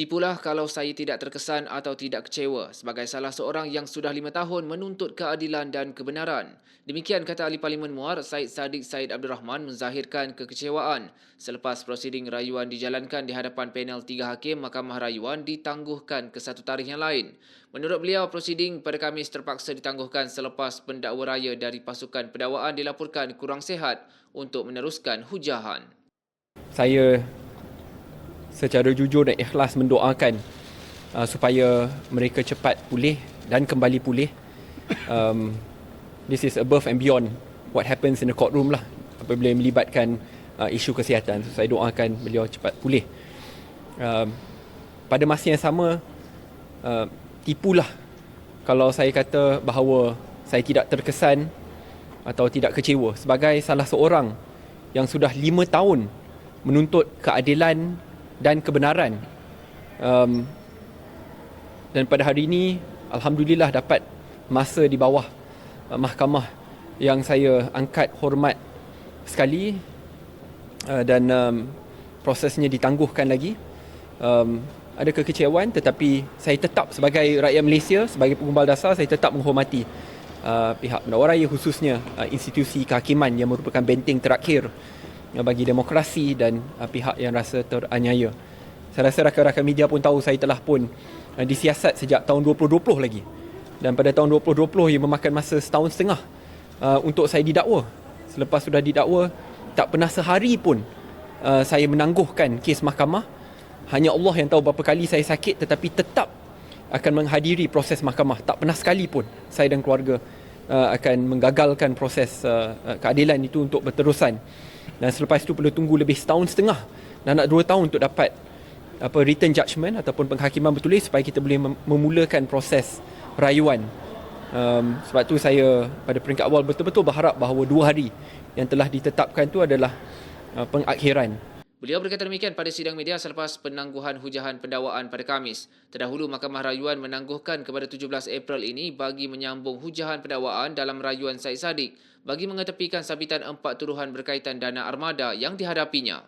Tipulah kalau saya tidak terkesan atau tidak kecewa sebagai salah seorang yang sudah lima tahun menuntut keadilan dan kebenaran. Demikian kata ahli Parlimen Muar Said Sadiq Said Abdul Rahman menzahirkan kekecewaan selepas prosiding rayuan dijalankan di hadapan panel tiga hakim Mahkamah Rayuan ditangguhkan ke satu tarikh yang lain. Menurut beliau, prosiding pada Kamis terpaksa ditangguhkan selepas pendakwa raya dari pasukan pendakwaan dilaporkan kurang sihat untuk meneruskan hujahan. Saya secara jujur dan ikhlas mendoakan uh, supaya mereka cepat pulih dan kembali pulih. Um, this is above and beyond what happens in the courtroom lah apabila melibatkan uh, isu kesihatan. So, saya doakan beliau cepat pulih. Um, pada masa yang sama, uh, tipulah kalau saya kata bahawa saya tidak terkesan atau tidak kecewa sebagai salah seorang yang sudah lima tahun menuntut keadilan dan kebenaran. Um, dan pada hari ini, Alhamdulillah dapat masa di bawah uh, mahkamah yang saya angkat hormat sekali uh, dan um, prosesnya ditangguhkan lagi. Um, ada kekecewaan tetapi saya tetap sebagai rakyat Malaysia, sebagai pengumbal dasar, saya tetap menghormati uh, pihak pendakwa raya khususnya uh, institusi kehakiman yang merupakan benteng terakhir bagi demokrasi dan uh, pihak yang rasa teraniaya. Saya rasa rakan-rakan media pun tahu saya telah pun uh, disiasat sejak tahun 2020 lagi. Dan pada tahun 2020 ia memakan masa setahun setengah uh, untuk saya didakwa. Selepas sudah didakwa, tak pernah sehari pun uh, saya menangguhkan kes mahkamah. Hanya Allah yang tahu berapa kali saya sakit tetapi tetap akan menghadiri proses mahkamah. Tak pernah sekali pun saya dan keluarga uh, akan menggagalkan proses uh, uh keadilan itu untuk berterusan dan selepas itu perlu tunggu lebih setahun setengah dan nak dua tahun untuk dapat apa written judgment ataupun penghakiman bertulis supaya kita boleh memulakan proses rayuan. Um, sebab tu saya pada peringkat awal betul-betul berharap bahawa dua hari yang telah ditetapkan itu adalah uh, pengakhiran. Beliau berkata demikian pada sidang media selepas penangguhan hujahan pendakwaan pada Kamis. Terdahulu Mahkamah Rayuan menangguhkan kepada 17 April ini bagi menyambung hujahan pendakwaan dalam rayuan Said Sadiq bagi mengetepikan sabitan empat tuduhan berkaitan dana armada yang dihadapinya.